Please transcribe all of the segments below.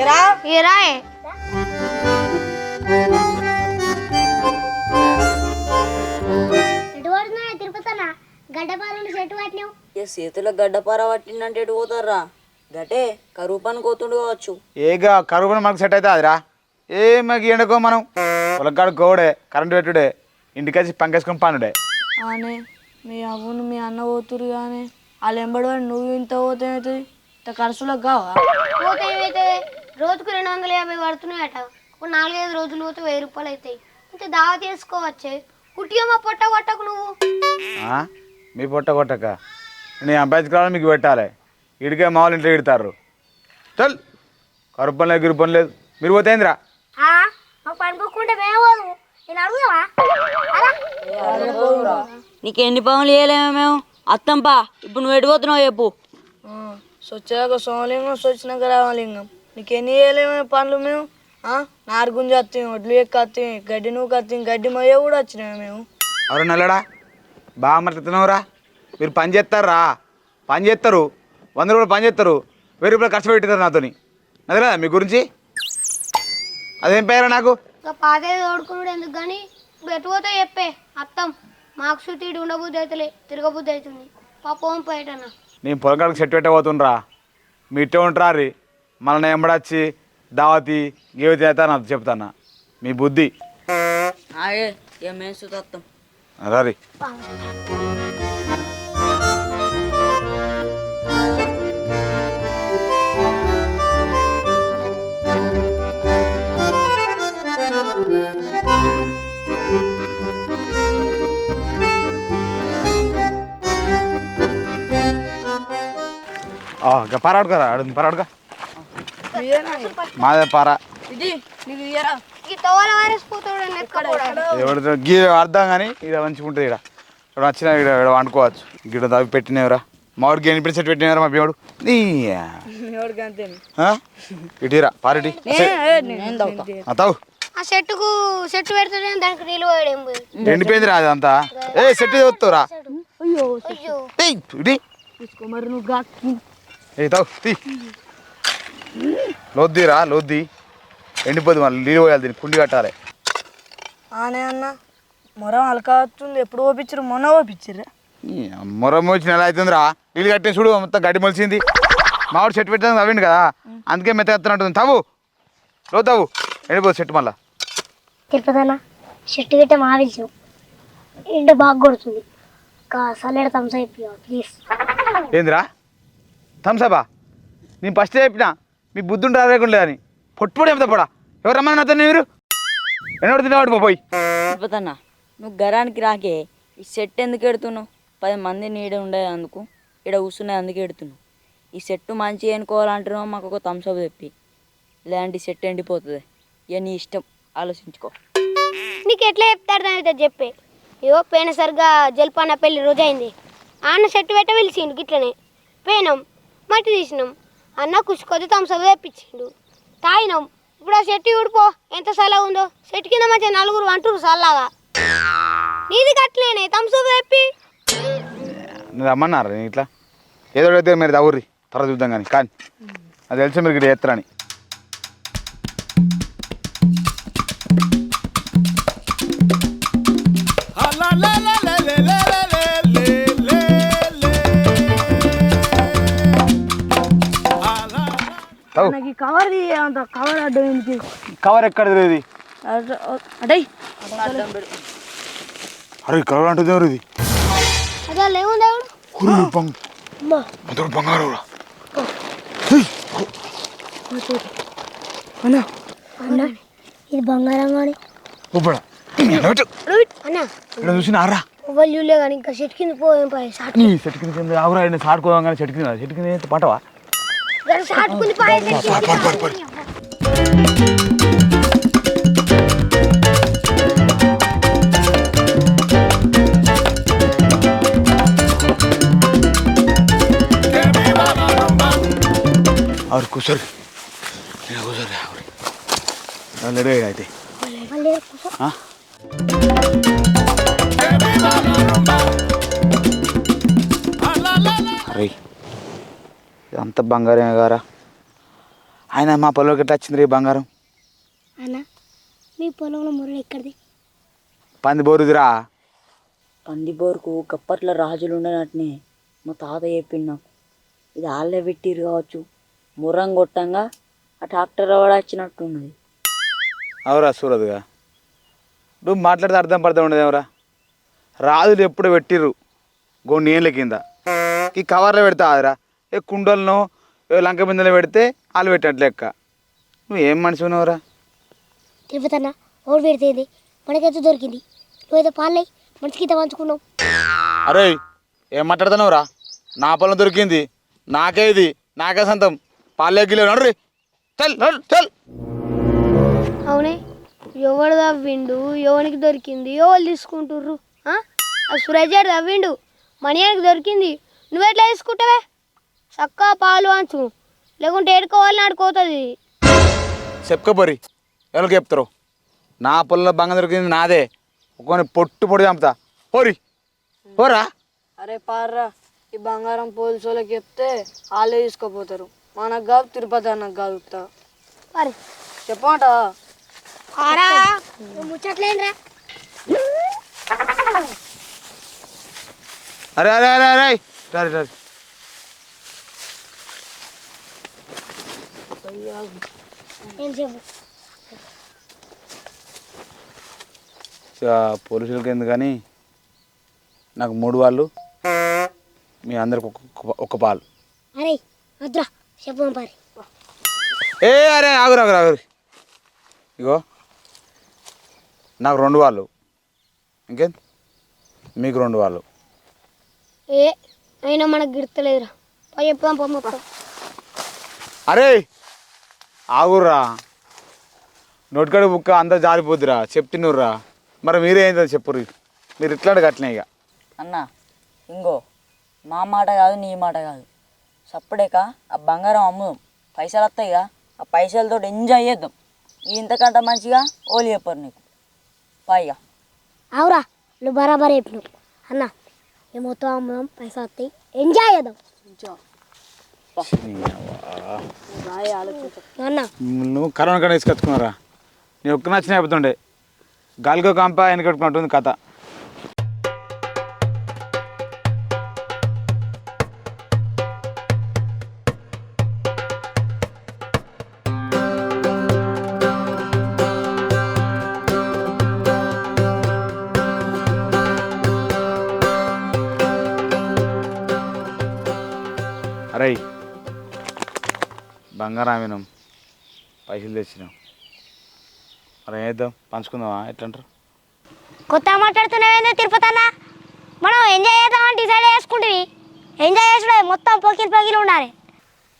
ఇరా తిరుపతనా చెట్టు పట్టినావు. చేతిలో గడ్డపార పట్టిందంటే ఎటు పోతారా గటే కరువు పని కోతుండు కావచ్చు. ఏగా కరువు మనకు సెట్ అవుతుంది అదిరా ఏ మాకు ఎండకో మనం? పొలగాడు గోడే కరెంటు పెట్టుడే ఇంటికొచ్చి పంకేసుకొని పనుడే. ఆనే మీ అవ్వను మీ అన్న పోతురు కానీ వాళ్ళు ఎంబడి నువ్వు ఇంత పోతే ఖర్చులకు కావా? పోతే ఏమైతే రోజుకు రెండు వందల యాభై పడుతున్నాయట. ఒక నాలుగైదు రోజులు పోతే వెయ్యి రూపాయలు అవుతాయి ఇంత దావా చేసుకోవచ్చే? కుట్టియమ్మ పొట్ట కొట్టకు నువ్వు. ఆ? మీ పొట్ట కొట్టక? నేను అంబేద్కర్ మీకు పెట్టాలి. ఇడికే మామూలు ఇంట్లో ఇడతారు. చల్! కరువు పని లేదు గిరు పని లేదు. మీరు పోతే ఏందిరా? పనుకోకుండా మేము పోదు నేను అడుగుదావా నీకు ఎన్ని పనులు చేయలేము మేము? అత్తంపా ఇప్పుడు నువ్వు ఎటు పోతున్నావు చెప్పు. సొచ్చాక సోమలింగం సొచ్చినాక రామలింగం. నీకెన్ని చేయలేమే పనులు మేము? నారు గుంజ వస్తాం ఒడ్లు ఎక్క వస్తాం గడ్డి నువ్వు వస్తాం గడ్డి మొయ్య కూడా వచ్చినాయి మేము. ఎవరు నల్లడా బాగా మర్తున్నావురా మీరు పని చేస్తారా? పని చేస్తారు. వంద రూపాయలు పని చేస్తారు. వెయ్యి రూపాయలు ఖర్చు పెట్టారు నాతోని. అదే మీ గురించి? అదేం పేరా నాకు? పాతేది తోడుకున్నాడు ఎందుకు కానీ పోతే చెప్పే అత్తం. మాకు సుతీడు ఉండబుద్ధి అవుతలే తిరగబుద్ధి అవుతుంది. పాపం పోయేటన్నా. నేను పొలగాడికి సెట్ పెట్టబోతుండ్రా మీ ఇట్టే ఉంటారా మళ్ళీ ఎంబడొచ్చి దావతి గేవతి అయితే నాకు చెప్తానా? మీ బుద్ధి. రారి. పారాడుకోరా అడుగు పారాడుగా. మాదే పారా. ఇది నీకు ఇయ్యరా. ఈ తోల వైరస్ పోతాడు ఎక్కకూడదు ఎవరితో గీ అర్థం కానీ ఇక్కడ మంచిగా ఉంటుంది ఇక్కడ ఇక్కడ వచ్చినా ఇక్కడ ఇక్కడ వండుకోవచ్చు. ఇక్కడ తవ్వి పెట్టినవరా. మామిడికి ఎన్ని సెట్ పెట్టినవరా మా అంతే. ఆ? ఇటీరా పారిటి. తావు ఆ చెట్టుకు చెట్టు పెడుతుంటే దానికి నీళ్ళు పోయడం పోయి ఎండిపోయింది రా అదంతా. ఏ సెట్ వస్తురా అయ్యో ఇటీ తీసుకో మరి నువ్వు గా ఏ తావు తీ లోద్దిరా లోద్ది. ఎండిపోద్ది మళ్ళీ నీళ్ళు పోయాలి దీన్ని కుండి కట్టాలి. ఆనే అన్న మొరం అలకా వస్తుంది ఎప్పుడు ఓపించరు మొన్న ఓపించరు మొరం వచ్చి నెల అవుతుందిరా నీళ్ళు కట్టే చూడు మొత్తం గడ్డి మొలిచింది మామిడి చెట్టు పెట్టడానికి అవ్వండి కదా? అందుకే మెత్తగత్తున్నట్టుంది తావు లో తావు ఎండిపోదు చెట్టు మళ్ళా. తిరుపతన్న చెట్టు గిట్ట మావించు ఎండ బాగా కొడుతుంది. సల్లెడ థమ్స్ అయిపోయా ప్లీజ్. ఏందిరా? థమ్సబా నేను ఫస్ట్ చెప్పిన. మీ బుద్ధి ఉంటా లేకుండా అని. పొట్టుపడి చెప్తా పడా? ఎవరు రమ్మని నాతో మీరు? ఎన్నోడు తినేవాడు పోయి. తిరుపతన్న నువ్వు గరానికి రాకే ఈ సెట్ ఎందుకు ఎడుతున్నావు? పది మంది నీడ ఉండేది అందుకు ఇక్కడ కూర్చునే అందుకే ఎడుతున్నావు. ఈ సెట్ మంచిగా ఎన్నుకోవాలంటున్నావు మాకు ఒక థమ్స్అప్ చెప్పి. లేదంటే ఈ సెట్ ఎండిపోతుంది. ఇక నీ ఇష్టం ఆలోచించుకో. నీకు ఎట్లా చెప్తారు దాని చెప్పే. ఇగో పోయిన సరిగా జల్పాన పెళ్ళి రోజు అయింది అన్న చెట్టు పెట్ట పిలిచిండు గిట్లనే. పోయినాం మట్టి తీసినాం. అన్న కుసుకొద్ది తమసలు తెప్పించిండు. తాగినాం. ఇప్పుడు ఆ చెట్టు ఊడిపో. ఎంత సలహా ఉందో. చెట్టు కింద మంచిగా నలుగురు అంటురు సల్లాగా నీది కట్టలేనే తమసలు తెప్పి. నువ్వు రమ్మన్నారు ఇట్లా? ఏదో అయితే మీరు దవ్వుర్రి తర్వాత చూద్దాం కానీ. కానీ. అది తెలిసి మీరు ఇక్కడ చేస్తారని. నాకు ఈ కవర్ అంత కవర్ అడ్డం ఎందుకు? కవర్ ఎక్కడ ఇది అడే అరే కవర్ అంటుంది ఎవరు ఇది అదే లేవుంది ఎవడు హుర్రు బంగ్. మొదలు బంగారు అన్నా. ఇది బంగారం కానీ. ఇక్కడ చూసిన ఆరా వాళ్ళు చూడలే కానీ ఇంకా చెట్టు కింద పోయేం నీ చెట్టు కింద ఆగురా సాడుకోదాం కానీ చెట్టు కింద చెట్టు కింద हाँ। हाँ, हाँ, और कुशल। क्या की पड और? लड़े कुसर थे। हाँ? ఇదంతా బంగారమే గారా? ఆయన మా పొలంలోకి ఎట్లా వచ్చింది రే బంగారం? అన్న మీ పొలంలో మురళి ఎక్కడిది? పంది బోరుదిరా పంది బోరుకు గప్పట్ల రాజులు ఉండనట్టునే మా తాత చెప్పిండు నాకు. ఇది ఆళ్ళే పెట్టిరు కావచ్చు. ముర్రం కొట్టంగా ఆ ట్రాక్టర్ కూడా వచ్చినట్టున్నది? అవురా సూరద్గా నువ్వు మాట్లాడితే అర్థం పడతా ఉండదు ఎవరా రాజులు ఎప్పుడు పెట్టిర్రు? గొన్ని ఏళ్ళ కింద. ఈ కవర్లో పెడతా ఆదిరా. కుండలను ఏ లంక బిందెలు పెడితే వాళ్ళు పెట్టినట్టు లెక్క. నువ్వు ఏం మనిషి ఉన్నావురా తిరుపతి అన్న ఓడి పెడితేది మనకైతే దొరికింది నువ్వైతే పాలై మనిషికి ఇంత పంచుకున్నావు. అరే ఏం మాట్లాడుతున్నావురా? నా పొలం దొరికింది. నాకే ఇది నాకే సొంతం. పాలే గిలో నడు చల్ అవునే ఎవడు తవ్విండు? ఎవనికి దొరికింది? ఎవరు తీసుకుంటుర్రు? ఆ? సురేజాడు తవ్విండు. మణియానికి దొరికింది. నువ్వెట్లా తీసుకుంటావే? చక్కా పాలు అంచు లేకుంటే ఏడుకోవాలని ఆడుకోతుంది చెప్పుకోపోరి. ఎవరికి చెప్తారు? నా పొలంలో బంగారం దొరికింది నాదే. ఒకని పొట్టు పొడి చంపుతా. పోరి. పోరా. అరే పార్రా ఈ బంగారం పోలీసు వాళ్ళకి చెప్తే వాళ్ళే తీసుకుపోతారు. మనకు కాదు తిరుపతి అన్నకు కాదు. మరి? చెప్పమాట? ముచ్చట్లేదురా అరే అరే అరే అరే. రే రే ఏం చెప్పు ఇక పోలీసులకి ఎందుకు కానీ నాకు మూడు వాళ్ళు మీ అందరికి ఒక్క పాలు. అరే వద్దురా చెప్పు పారి ఏ అరే ఆగురు ఆగురు ఆగురు. ఇగో నాకు రెండు వాళ్ళు. ఇంకేం? మీకు రెండు వాళ్ళు. ఏ అయినా మనకు గిడతలేదురా. అరే ఆగుర్రా. నోటికాడ బుక్క అంతా జారిపోద్దిరా. చెప్తున్నర్రా మరి మీరే ఏంటో చెప్పుర్రి? మీరు ఇట్లాంటి అట్లనే ఇక అన్న ఇంగో మా మాట కాదు నీ మాట కాదు. సప్పుడేక ఆ బంగారం అమ్ముదాం పైసలు వస్తాయిగా ఆ పైసలతో ఎంజాయ్ చేద్దాం. ఇంతకంటే మంచిగా ఓలి చెప్పరు నీకు. పైగా అవురా నువ్వు బరాబర్ చెప్పినావు. అన్న ఈ మొత్తం అమ్ముదాం పైసా వస్తాయి. ఎంజాయ్ చేద్దాం. నువ్వు కరోనా కన్నా తీసుకొచ్చుకున్నారా? నీ ఒక్క నచ్చిన చెప్తుండే. గాలికో కంప వెనకట్టుకుంటుంది కథ. బంగారం వినం పైసలు తెచ్చినాం. మరి ఏం చేద్దాం? పంచుకుందామా? ఎట్లంటారు? కొత్త మాట్లాడుతున్నావేందో తిరుపతి అన్న. మనం ఎంజాయ్ చేద్దామని డిసైడ్ చేసుకుంటుంది ఎంజాయ్ చేసుడే మొత్తం పొకిల్ పొకిల్ ఉండాలి.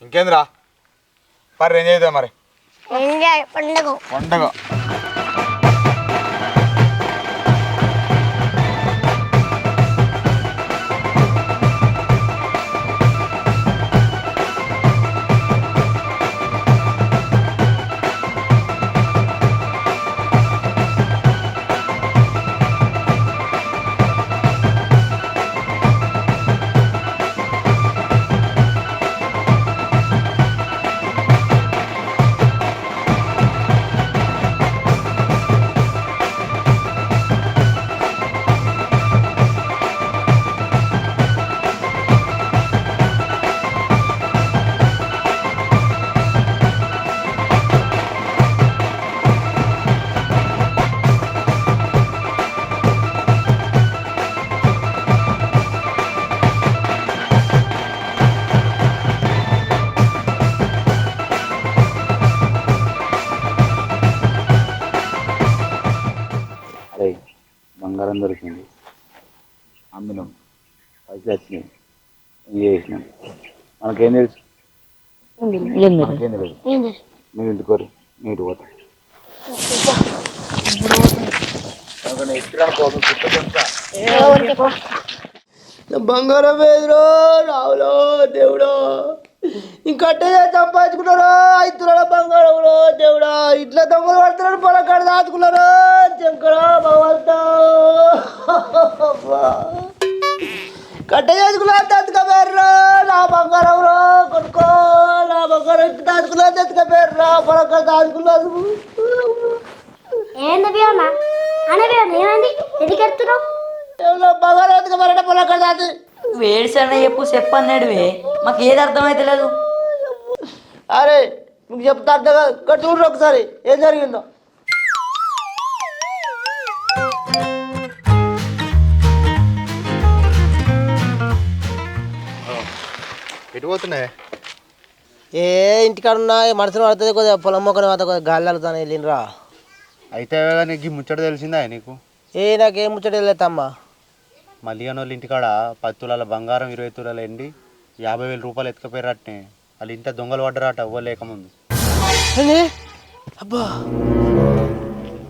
ఇంకేందిరా? మరి ఏం చేద్దాం మరి. ఎంజాయ్ పండుగ. పండగ. బంగారం దొరికింది. అమ్మినాం పైసలు వచ్చినాయి ఏం చేసినాం. మనకేం తెలుసు? మనకేం తెలియదు ఏంది మీరు ఇంటికోరు మీరు పోతాం బంగారం వేదురో రావులో దేవుడో. ఇంకట్టే సంపాదించుకున్నారో ఐదు తులాల బంగారంలో దేవుడా. ఇట్లా దొంగలు పడుతున్నాడు పొలకాడ దాచుకున్నారో కట్ట చేసుకున్నా దాచుకోవేర్రో నా బంగారంలో కొనుక్కో నా బంగారం దాచుకున్నా ఆడపిల్లలు ఎత్తుకపోయారు రా పొలక్కడ దాచుకున్నారు ఏంది ఏమైంది ఎందుకు ఎడుతున్నావు బంగారం ఎత్తుకపోయారంటే దాచి వేడిసన్న చెప్పు చెప్పన్నాడువే. మాకు ఏది అర్థమైతే లేదు. అరే మీకు చెప్తా అర్థం చూడండి ఒకసారి ఏం జరిగిందో. ఎటు పోతున్నాయి ఏ ఇంటికాడ ఉన్నా మనసులో పడుతుంది కొద్దిగా పొలం మొక్కని మాత్రం కొద్దిగా గాలి వెళ్తాను వెళ్ళినరా అయితే నీకు ఈ ముచ్చట తెలిసిందా నీకు? ఏ నాకేం ముచ్చట వెళ్ళేద్దమ్మా మల్లిగాని వాళ్ళ ఇంటికాడ పది తులాల బంగారం ఇరవై తులాలు ఎండి యాభై వేల రూపాయలు ఎత్తుకపోయారటనే వాళ్ళ ఇంట దొంగలు పడ్డరాట ఎవ్వరు లేకముందు. ఏంది? అబ్బా.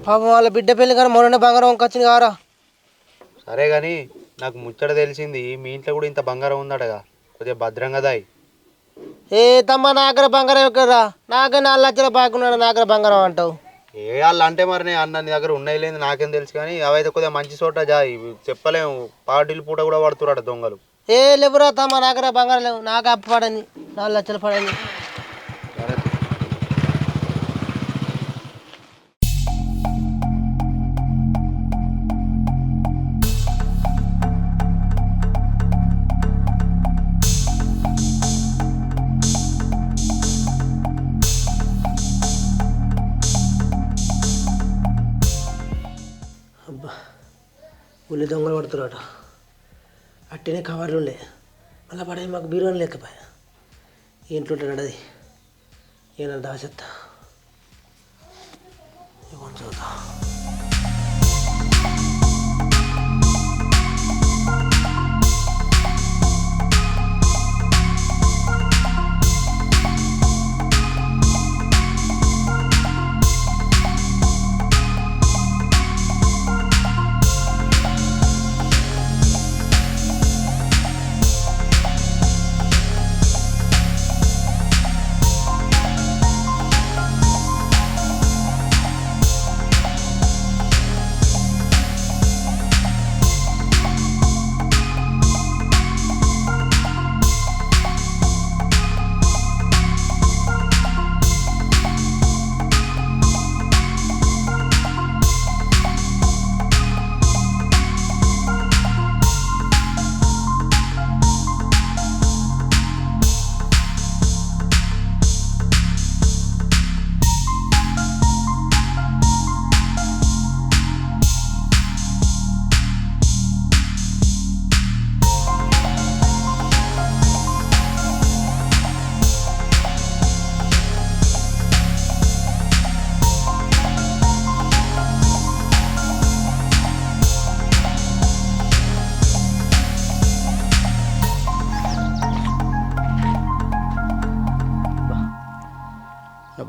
పాపం వాళ్ళ బిడ్డ పెళ్ళి కానీ మొన్న బంగారం వంకొచ్చింది కారా. సరే కానీ నాకు ముచ్చట తెలిసింది మీ ఇంట్లో కూడా ఇంత బంగారం ఉందటగా. కొద్దిగా భద్రంగా దాయి. ఏ తమ్మ నా దగ్గర బంగారం ఎక్కడరా? నాకే నాలుగు లక్షల బాగున్నాడు నా దగ్గర బంగారం అంటావు. ఏ వాళ్ళు అంటే మరి నేను అన్న నీ దగ్గర ఉన్నాయి లేదు నాకేం తెలుసు కానీ అవైతే కొద్దిగా మంచి చోట జాయి. చెప్పలేము పార్టీలు పూట కూడా పడుతురాట దొంగలు. ఏ లేవురా తమ్మ నా దగ్గర బంగారం లేవు. నాకు అప్పు పడింది నాలుగు లక్షలు పడింది ఉల్లి దొంగలు పడుతున్నాడు అట్టినే కవర్లు ఉండే. మళ్ళీ పడే మాకు బీరువాని లేకపోయా? ఇంట్లో నడది. అది ఏమన్నా దాచెత్తా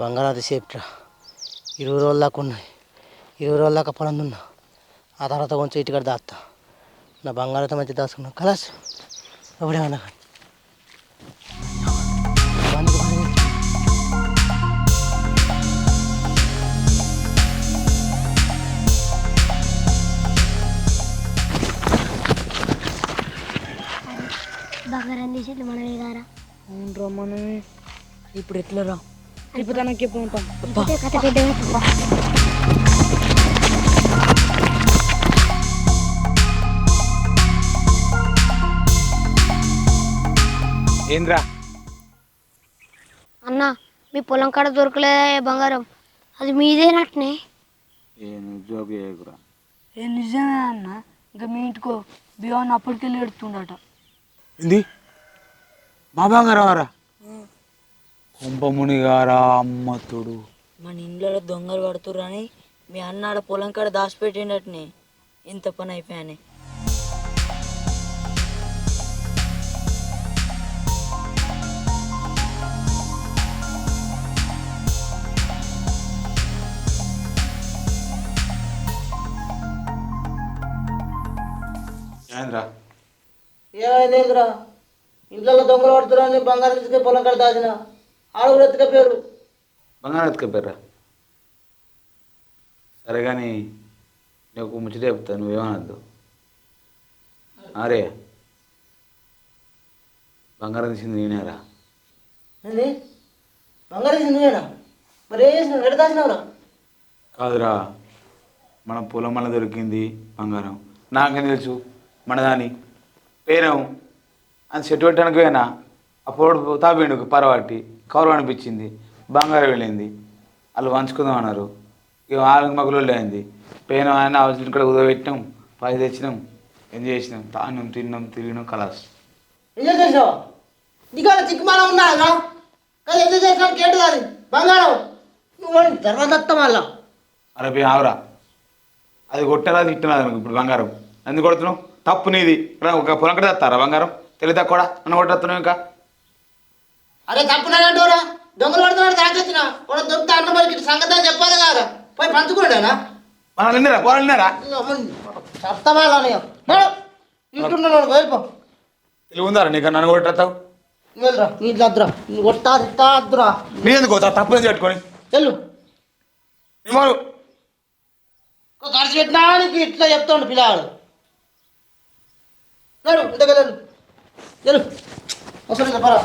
ఇవ్వండి చూద్దాం నా బంగారం అది సేఫ్ట్రా. ఇరవై రోజుల దాకా ఉన్నాయి. ఇరవై రోజుల దాకా పొలం ఉన్నా ఆ తర్వాత కొంచెం ఇటుకడ దాస్తా నా బంగారంతో మంచి దాచుకున్నా కలాస్ ఎవడేమన్నా కానీ. బంగారం తీసి మనమే అవునరా మనమే. ఇప్పుడు ఎట్లా రా ఇప్పుడు తనకి ఎప్పుడు ఉంటాం కథ ఏంద్రా అన్న మీ పొలం కాడ దొరకలేదా బంగారం. అది మీదేనట్నే ఏ నిజమే అన్న. ఇంకా మీ ఇంటికో బియ్యం అప్పటికెళ్ళి ఎడుతుండట ఏంది? మా బంగారం రా కుంభముని గారా అమ్మతుడు. మన ఇంట్లో దొంగలు పడుతుర్రని మీ అన్న ఆడ పొలం కాడ దాచిపెట్టిండటనే. ఇంత పని అయిపోయానే. ఏంద్రా? ఏమైందిరా ఇంట్లో దొంగలు పడుతున్నారని బంగారం తీసుకొని పొలం కాడ దాచిన. ఆడుగులు ఎత్తుకపోయారు బంగారం ఎత్తుకపోయారా సరే కానీ నీకు ముచ్చట చెప్తా నువ్వేమనద్దు అరే బంగారం తీసింది నేనేరా ఏంది? బంగారం తీసింది నువ్వేనా? మరి ఏం చేసినావు? ఎడ దాచినావురా? కాదురా మన పొలం వల్ల దొరికింది బంగారం. నాకేం తెలుసు మనదాని. పేరం అని చెట్టు పెట్టడానికి పోయినా ఆ పొడు తాపిండు పరవాటి. కవర్ అనిపించింది బంగారం వెళ్ళింది. వాళ్ళు పంచుకుందాం అన్నారు. ఇక వాళ్ళకి మగులు అయింది పేను ఆయన అవసరం ఇక్కడ ఉదయపెట్టినాం పది తెచ్చినాం ఏం చేసినాం తాను తిన్నాం తిరిగినాం కలాస్ ఏం చేసావు? నీకు చిక్కుమానం ఉన్నా కదా కదా ఎందుకు చేసినావు కేటు బంగారం. నువ్వు తర్వాత మళ్ళా. అరే పోయి ఆవురా అది కొట్టరా తిట్టినది నాకు ఇప్పుడు బంగారం. ఎందుకు కొడుతున్నావు? తప్పు నీది. ఒక పొలం కడ తెస్తారా బంగారం? తెలియదా కూడా నన్ను కొట్టేస్తున్నావు ఇంకా? అరే తప్పున్నాడంటోరా దొంగలు పడుతున్నాడు తాకొచ్చిన వాడు దొరికితే అన్న మరి సంగతి చెప్పాలి కదా. పోయి ఇంటున్నాడు వెళ్ళిపో తెలివి ఉందారా నీకు? నన్ను కొట్టేస్తావు? వెళ్ళరా. నీ వద్దురా. నీ కొట్టా తిట్టా వద్దురా. నీ ఎందుకు పోతా? తప్పు ఎందుకు పెట్టుకొని? వెళ్ళు. ఖర్చు ఇట్లా చెప్తాడు పిల్లవాడు ఇంతకెళ్ళు వెళ్ళు అసలు చెప్పరా